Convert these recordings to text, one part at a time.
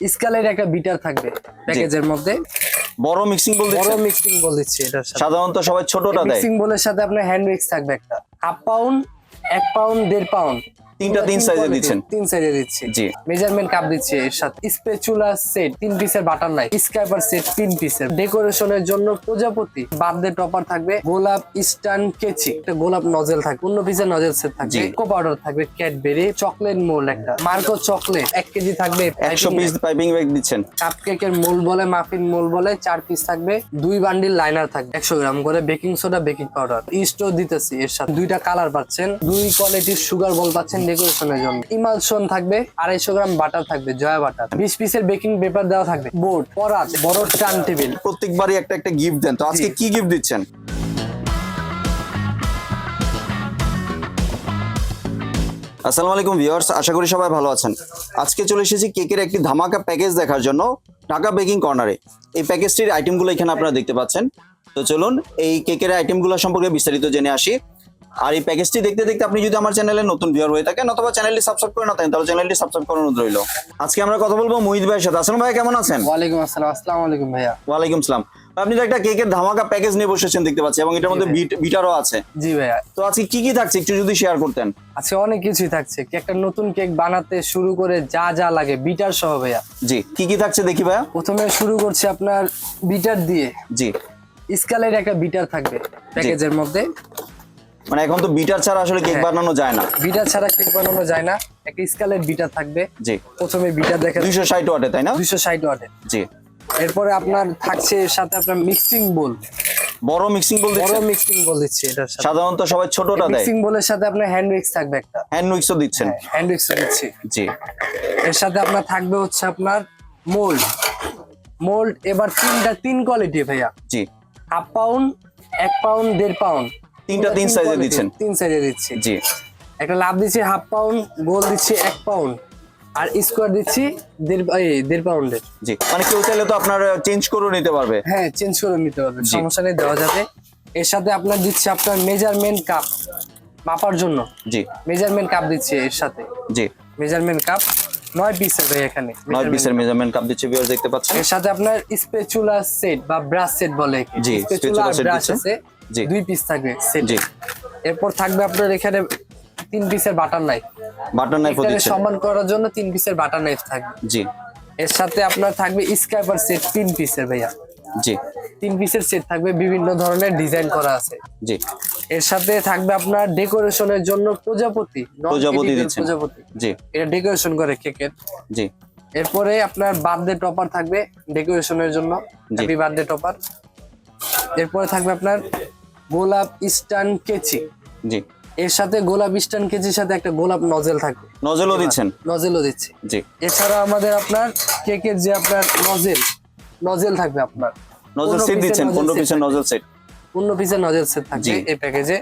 স্কালের একটা বিটার থাকবে প্যাকেজের মধ্যে। বড় মিক্সিং বল বড় মিক্সিং বল দিচ্ছি সাথে। সাধারণত সবাই ছোটটা দেয়। মিক্সিং বলের সাথে আপনার হ্যান্ড মিক্স থাকবে একটা। হাফ পাউন্ড এক পাউন্ড দেড় পাউন্ড তিনটা তিন এ দিচ্ছেন। তিন সাইজে দিচ্ছি। জি। মেজারমেন্ট কাপ দিচ্ছি এর সাথে। স্পেচুলা সেট তিন পিসের বাটার নাই। সেট তিন পিসের ডেকোরেশনের জন্য প্রজাপতি। বার্থডে টপার থাকবে গোলাপ ইস্টার্ন কেচি একটা গোলাপ নজেল থাকবে। অন্য পিসের নজেল সেট থাকবে। পাউডার থাকবে ক্যাডবেরি চকলেট মোল্ড একটা। মার্কো চকলেট এক কেজি থাকবে একশো পিস পাইপিং ব্যাগ দিচ্ছেন। কাপ কেকের মোল বলে মাফিন মোল বলে চার পিস থাকবে। দুই বান্ডিল লাইনার থাকবে একশো গ্রাম করে। বেকিং সোডা বেকিং পাউডার ইস্টও দিতেছি এর সাথে। দুইটা কালার পাচ্ছেন। দুই কোয়ালিটির সুগার বল পাচ্ছেন ডেকোরেশনের জন্য। ইমালশন থাকবে আড়াইশো গ্রাম বাটার থাকবে জয়া বাটার বিশ পিসের বেকিং পেপার দেওয়া থাকবে। বোর্ড পরাত বড় টার্ন টেবিল প্রত্যেকবারই একটা একটা গিফট দেন। তো আজকে কি গিফট দিচ্ছেন? আসসালামু আলাইকুম ভিউয়ার্স আশা করি সবাই ভালো আছেন। আজকে চলে এসেছি কেকের একটি ধামাকা প্যাকেজ দেখার জন্য ঢাকা বেকিং কর্নারে এই প্যাকেজটির আইটেমগুলো এখানে আপনারা দেখতে পাচ্ছেন। তো চলুন এই কেকের আইটেমগুলো সম্পর্কে বিস্তারিত জেনে আসি। আর এই প্যাকেজটি দেখতে দেখতে আপনি যদি আমার চ্যানেলে নতুন ভিউয়ার হয়ে থাকেন অথবা চ্যানেলটি সাবস্ক্রাইব করে না থাকেন তাহলে চ্যানেলটি সাবস্ক্রাইব অনুরোধ রইল। আজকে আমরা কথা বলব মোহিত ভাইয়ের সাথে। আসলাম ভাই কেমন আছেন? ওয়ালাইকুম আসসালাম। আসসালামু আলাইকুম ভাইয়া। ওয়ালাইকুম সালাম আপনি তো একটা কেকের ধামাকা প্যাকেজ নিয়ে বসেছেন দেখতে পাচ্ছি এবং এটার মধ্যে বিট- বিটারও আছে। জি ভাইয়া। তো আজকে কি কি থাকছে একটু যদি শেয়ার করতেন? আজকে অনেক কিছুই থাকছে। একটা নতুন কেক বানাতে শুরু করে যা যা লাগে বিটার সহ ভাইয়া। জি কি কি থাকছে দেখি ভাইয়া? প্রথমে শুরু করছি আপনার বিটার দিয়ে। জি। স্কালের একটা বিটার থাকবে প্যাকেজের মধ্যে। মানে এখন তো বিটার ছাড়া আসলে কেক হ্যাঁ। বানানো যায় না। বিটার ছাড়া কেক বানানো যায় না। একটা স্কেলের বিটার থাকবে। জি। প্রথমে বিটার দেখেন দুইশো ষাট ওয়াটে তাই না? দুইশো ষাট ওয়াটে। জি। এরপরে আপনার থাকছে এর সাথে আপনার মিক্সিং বোল। বড় মিক্সিং বল বড় মিক্সিং বোল দিচ্ছে এটার সাথে। সাধারণত সবাই ছোটটা দেয়। মিক্সিং বোলের সাথে আপনার হ্যান্ড মিক্স থাকবে একটা। হ্যান্ড উইক্সও দিচ্ছেন। হ্যান্ড মিক্স দিচ্ছি। জি। এর সাথে আপনার থাকবে হচ্ছে আপনার মোল্ড। মোল্ড এবার তিনটা তিন কোয়ালিটি ভাইয়া। জি। হাফ পাউন্ড এক পাউন্ড দেড় পাউন্ড। তিনটা তিন এ দিচ্ছেন। তিন সাইজে দিচ্ছি। জি। একটা লাভ দিচ্ছি হাফ পাউন্ড গোল দিচ্ছি এক পাউন্ড আর স্কোয়ার দিচ্ছি দেড় পাউন্ডের জি মানে কেউ চাইলে তো আপনার চেঞ্জ করে নিতে পারবে। হ্যাঁ চেঞ্জ করে নিতে পারবে সমস্যা নেই দেওয়া যাবে। এর সাথে আপনার দিচ্ছি আপনার মেজারমেন্ট কাপ মাপার জন্য। জি। মেজারমেন্ট কাপ দিচ্ছি এর সাথে। জি। মেজারমেন্ট কাপ নয় পিসের ভাই এখানে। নয় পিসের মেজারমেন্ট কাপ দিচ্ছে ভিউয়ার্স দেখতে পাচ্ছেন। এর সাথে আপনার স্পেচুলা সেট বা ব্রাশ সেট বলে জি, স্পেচুলা আর দুই পিস থাকবে সেট জি। এরপর থাকবে আপনার এখানে তিন পিসের বাটার নাইফ বাটার দিচ্ছেন। সম্মান করার জন্য তিন পিসের বাটার নাইফ থাকবে। জি। এর সাথে আপনার থাকবে স্কাইপার সেট তিন পিসের ভাইয়া। জি। তিন পিসের সেট থাকবে বিভিন্ন ধরনের ডিজাইন করা আছে। জি। এর সাথে থাকবে আপনার ডেকোরেশনের জন্য প্রজাপতি প্রজাপতি দিচ্ছেন। প্রজাপতি। জি। এটা ডেকোরেশন করে কেকের। জি। এরপরে আপনার বার্থডে টপার থাকবে ডেকোরেশনের জন্য। হ্যাপি বার্থডে টপার এরপরে থাকবে আপনার গোলাপ ইস্টার্ন কেচি। জি। এর সাথে গোলাপ ইস্টার্ন কেচির সাথে একটা গোলাপ নজেল থাকবে। নজলও দিচ্ছেন? নজেলও দিচ্ছি। জি। এছাড়া আমাদের আপনার কেকের যে আপনার নজেল নজেল থাকবে আপনার। নজল 15 সেট দিচ্ছেন nozzle পনেরো set পিসের নজল সেট পূর্ণ পিসের নজেল সেট থাকবে এই প্যাকেজে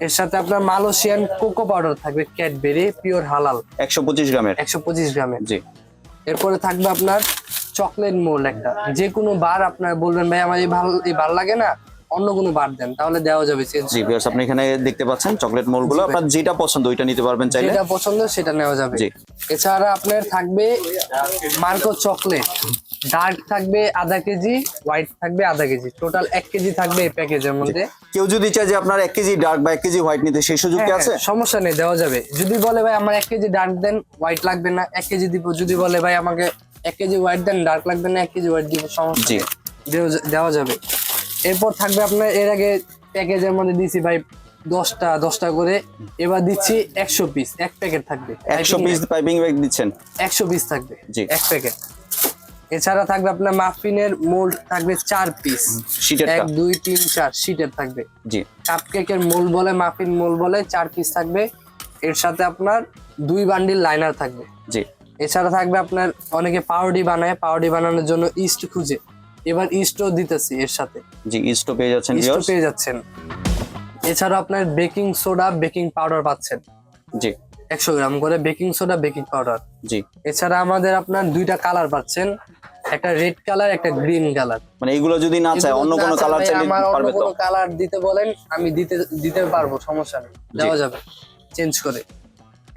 এর সাথে আপনার মালয়েশিয়ান কোকো পাউডার থাকবে ক্যাডবেরি পিওর হালাল। একশো পঁচিশ গ্রামের। একশো পঁচিশ গ্রামের। জি। এরপরে থাকবে আপনার চকলেট মোল্ড একটা। যে কোনো বার আপনার বলবেন ভাই আমার এই ভালো এই বার লাগে না? অন্য কোনো বার দেন তাহলে দেওয়া যাবে জি ভিউয়ার্স আপনি এখানে দেখতে পাচ্ছেন চকলেট মোলগুলো। আপনার যেটা পছন্দ ওইটা নিতে পারবেন চাইলে। যেটা পছন্দ সেটা নেওয়া যাবে। জি। এছাড়া আপনার থাকবে মার্কো চকলেট ডার্ক থাকবে আধা কেজি হোয়াইট থাকবে আধা কেজি। টোটাল এক কেজি থাকবে এই প্যাকেজের মধ্যে। কেউ যদি চায় যে আপনার এক কেজি ডার্ক বা এক কেজি হোয়াইট নিতে সেই সুযোগ কি হ্যাঁ, আছে? হ্যাঁ, সমস্যা নেই দেওয়া যাবে। যদি বলে ভাই আমার এক কেজি ডার্ক দেন হোয়াইট লাগবে না এক কেজি দিব। যদি বলে ভাই আমাকে এক কেজি হোয়াইট দেন ডার্ক লাগবে না এক কেজি হোয়াইট দিব সমস্যা দেওয়া যাবে। এরপর থাকবে আপনার এর আগে প্যাকেজের মধ্যে দিছি ভাই দশটা দশটা করে। এবার দিচ্ছি একশো পিস এক প্যাকেট থাকবে। একশো পিস পাইপিং ব্যাগ দিচ্ছেন? একশো পিস থাকবে জি। এক প্যাকেট এছাড়া থাকবে আপনার মাফিনের মোল্ড থাকবে চার পিস শীটের এক দুই তিন চার সিটের থাকবে। জি। কাপ কেকের মোল বলে মাফিন মোল বলে চার পিস থাকবে। এর সাথে আপনার দুই বান্ডিল লাইনার থাকবে। জি। এছাড়া থাকবে আপনার অনেকে পাউডি বানায় পাউডি বানানোর জন্য ইস্ট খুঁজে। এবার ইস্টও দিতেছি এর সাথে। জি ইস্টো পেয়ে যাচ্ছেন ইস্টও পেয়ে যাচ্ছেন। এছাড়া আপনার বেকিং সোডা বেকিং পাউডার পাচ্ছেন। জি। একশো গ্রাম করে বেকিং সোডা বেকিং পাউডার জি। এছাড়া আমাদের আপনার দুইটা কালার পাচ্ছেন। একটা রেড কালার একটা গ্রিন কালার মানে এগুলো যদি না চায় অন্য কোনো কালার চাইলে পারবে তো? কোনো কালার দিতে বলেন আমি দিতে দিতে পারব সমস্যা নেই। দেওয়া যাবে। চেঞ্জ করে।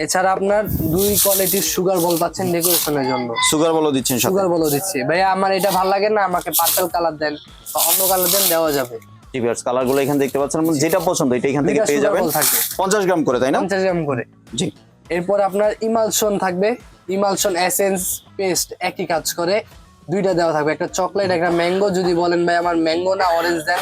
এছাড়া আপনার দুই কোয়ালিটির সুগার বল পাচ্ছেন ডেকোরেশনের জন্য। সুগার বলো দিচ্ছেন সুগার বলও দিচ্ছি। ভাইয়া আমার এটা ভালো লাগে না আমাকে পার্পল কালার দেন বা অন্য কালার দেন দেওয়া যাবে। টিভিয়ার্স কালারগুলো এখানে দেখতে পাচ্ছেন। আপনার যেটা পছন্দ এটা এখান থেকে পেয়ে যাবেন। ball থাকবে। পঞ্চাশ গ্রাম করে তাই না? পঞ্চাশ গ্রাম করে। জি। এরপর আপনার ইমালশন থাকবে। ইমালশন এসেন্স পেস্ট একই কাজ করে। দুইটা দেওয়া থাকবে। একটা চকলেট একটা ম্যাঙ্গো যদি বলেন ভাই আমার ম্যাঙ্গো না অরেঞ্জ দেন।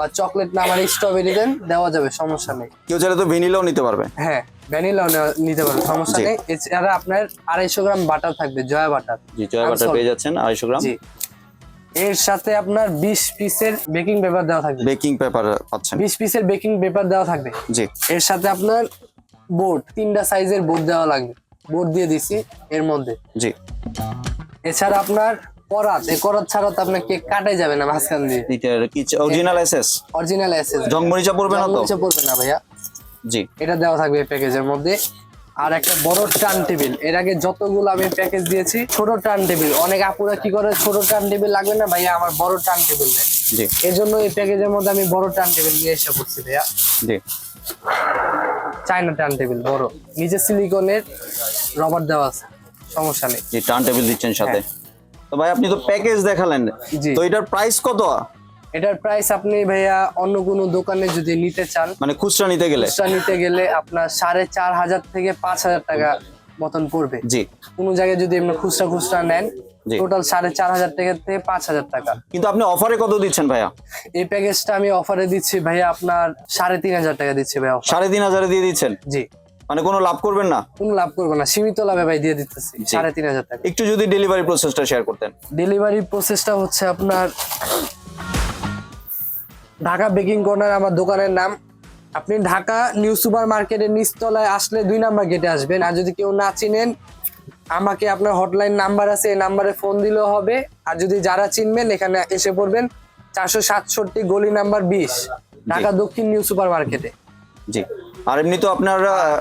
বা চকলেট না আমার স্ট্রবেরি দেন দেওয়া যাবে সমস্যা নেই। কেউ চাইলে তো ভ্যানিলাও নিতে পারবে। হ্যাঁ ভ্যানিলাও নিতে পারবে সমস্যা নেই। এছাড়া আপনার আড়াইশো গ্রাম বাটার থাকবে জয়া বাটার। জি জয় বাটার পেয়ে যাচ্ছেন আড়াইশো গ্রাম। জি। এর সাথে আপনার বিশ পিসের বেকিং পেপার দেওয়া থাকবে। বেকিং পেপার পাচ্ছেন। বিশ পিসের বেকিং পেপার দেওয়া থাকবে। জি। এর সাথে আপনার বোর্ড তিনটা সাইজের বোর্ড দেওয়া লাগবে। বোর্ড দিয়ে দিছি এর মধ্যে। জি। এছাড়া আপনার করাত এই করাত ছাড়া তো কাটাই যাবে না মাঝখান দিয়ে। এটার কি অরিজিনাল এসএস পড়বে না তো? পড়বে না ভাইয়া। জি। এটা দেওয়া থাকবে প্যাকেজের মধ্যে। আর একটা বড় টার্ন টেবিল। এর আগে যতগুলো আমি প্যাকেজ দিয়েছি ছোট টার্ন টেবিল। অনেক আপুরা কি করে ছোট টার্ন টেবিল লাগবে না ভাইয়া? আমার বড় টার্ন টেবিল দেয়। এই জন্য এই প্যাকেজের মধ্যে আমি বড় টার্ন টেবিল নিয়ে এসে পড়ছি ভাইয়া। জি। চায়না টার্ন টেবিল বড়। নিচে সিলিকনের রবার দেওয়া আছে। সমস্যা নেই। টার্ন টেবিল দিচ্ছেন সাথে? তো ভাই আপনি তো প্যাকেজ দেখালেন। জি। তো এটার প্রাইস কত? এটার প্রাইস আপনি ভাইয়া অন্য কোনো দোকানে যদি নিতে চান মানে খুচরা নিতে গেলে? খুচরা নিতে গেলে আপনার সাড়ে চার হাজার থেকে পাঁচ হাজার টাকা মতন পড়বে। জি। কোনো জায়গায় যদি আপনি খুচরা খুচরা নেন টোটাল সাড়ে চার হাজার টাকা থেকে পাঁচ হাজার টাকা। কিন্তু আপনি অফারে কত দিচ্ছেন ভাইয়া? এই প্যাকেজটা আমি অফারে দিচ্ছি ভাইয়া আপনার সাড়ে তিন হাজার টাকা দিচ্ছি ভাইয়া সাড়ে তিন হাজারে দিয়ে দিচ্ছেন? জি। মানে কোনো লাভ করবেন না? কোনো লাভ করব না। সীমিত লাভে ভাই দিয়ে দিতেছি সাড়ে তিন হাজার টাকা। একটু যদি ডেলিভারি প্রসেসটা শেয়ার করতেন। ডেলিভারি প্রসেসটা হচ্ছে আপনার ঢাকা বেকিং কর্নার আমার দোকানের নাম। আপনি ঢাকা নিউ সুপার মার্কেটের নিচতলায় আসলে দুই নাম্বার গেটে আসবেন। আর যদি কেউ না চিনেন আমাকে আপনার হটলাইন নাম্বার আছে এই নাম্বারে ফোন দিলেও হবে। আর যদি যারা চিনবেন এখানে এসে পড়বেন চারশো সাতষট্টি গলি নাম্বার বিশ ঢাকা দক্ষিণ নিউ সুপার মার্কেটে জি। আর এমনি তো আপনার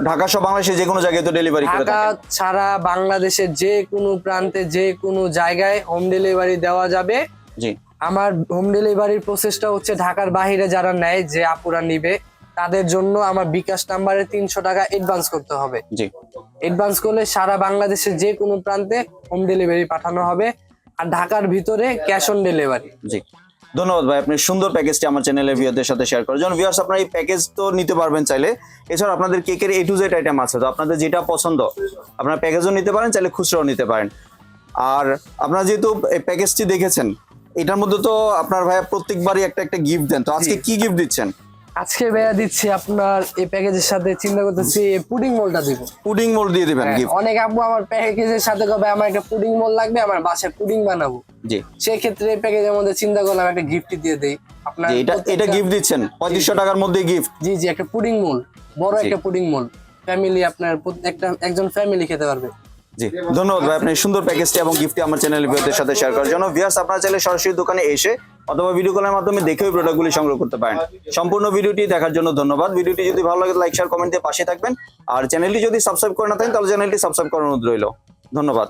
ঢাকা সহ বাংলাদেশে যে কোনো জায়গায় তো ডেলিভারি করে ঢাকা ছাড়া বাংলাদেশের যে কোনো প্রান্তে যে কোনো জায়গায় হোম ডেলিভারি দেওয়া যাবে। জি। আমার হোম ডেলিভারির প্রসেসটা হচ্ছে ঢাকার বাইরে যারা নেয় যে আপুরা নিবে তাদের জন্য আমার বিকাশ নাম্বারে তিনশো টাকা অ্যাডভান্স করতে হবে। জি। অ্যাডভান্স করলে সারা বাংলাদেশের যে কোনো প্রান্তে হোম ডেলিভারি পাঠানো হবে। আর ঢাকার ভিতরে ক্যাশ অন ডেলিভারি জি। ধন্যবাদ ভাই আপনি সুন্দর প্যাকেজটি আমার চ্যানেলে ভিওদের সাথে শেয়ার করার জন্য। ভিউয়ার্স আপনারা এই প্যাকেজ তো নিতে পারবেন চাইলে। এছাড়া আপনাদের কেকের এ টু জেড আইটেম আছে তো আপনাদের যেটা পছন্দ আপনারা প্যাকেজও নিতে পারেন চাইলে খুচরাও নিতে পারেন। আর আপনারা যেহেতু এই প্যাকেজটি দেখেছেন এটার মধ্যে তো আপনার ভাইয়া প্রত্যেকবারই একটা একটা গিফট দেন। তো আজকে। কি গিফট দিচ্ছেন? আজকে ভাইয়া দিচ্ছি আপনার এই প্যাকেজের সাথে চিন্তা করতেছি পুডিং মোলটা দিব। পুডিং মোল দিয়ে দিবেন গিফট অনেক আপু আমার প্যাকেজের সাথে কবে আমার একটা পুডিং মোল লাগবে আমার বাসায় পুডিং বানাবো। জি। সেক্ষেত্রে এই প্যাকেজের মধ্যে চিন্তা করলাম একটা গিফট দিয়ে দেই। আপনার এটা এটা গিফট দিচ্ছেন। পঁয়ত্রিশশো টাকার মধ্যে গিফট জি জি একটা পুডিং মোল বড় একটা পুডিং মোল। ফ্যামিলি আপনার একটা একজন ফ্যামিলি খেতে পারবে। জি ধন্যবাদ ভাই আপনি সুন্দর প্যাকেজটি এবং গিফটটি আমার চ্যানেল ভিউয়ারদের সাথে শেয়ার করার জন্য। ভিউয়ার্স আপনারা চাইলে সরাসরি দোকানে এসে অথবা ভিডিও কলের মাধ্যমে দেখেও প্রোডাক্টগুলি সংগ্রহ করতে পারেন। সম্পূর্ণ ভিডিওটি দেখার জন্য ধন্যবাদ। ভিডিওটি যদি ভালো লাগে লাইক শেয়ার কমেন্ট দিয়ে পাশে থাকবেন। আর চ্যানেলটি যদি সাবস্ক্রাইব করে না থাকেন, তাহলে চ্যানেলটি সাবস্ক্রাইব করার অনুরোধ রইল। ধন্যবাদ।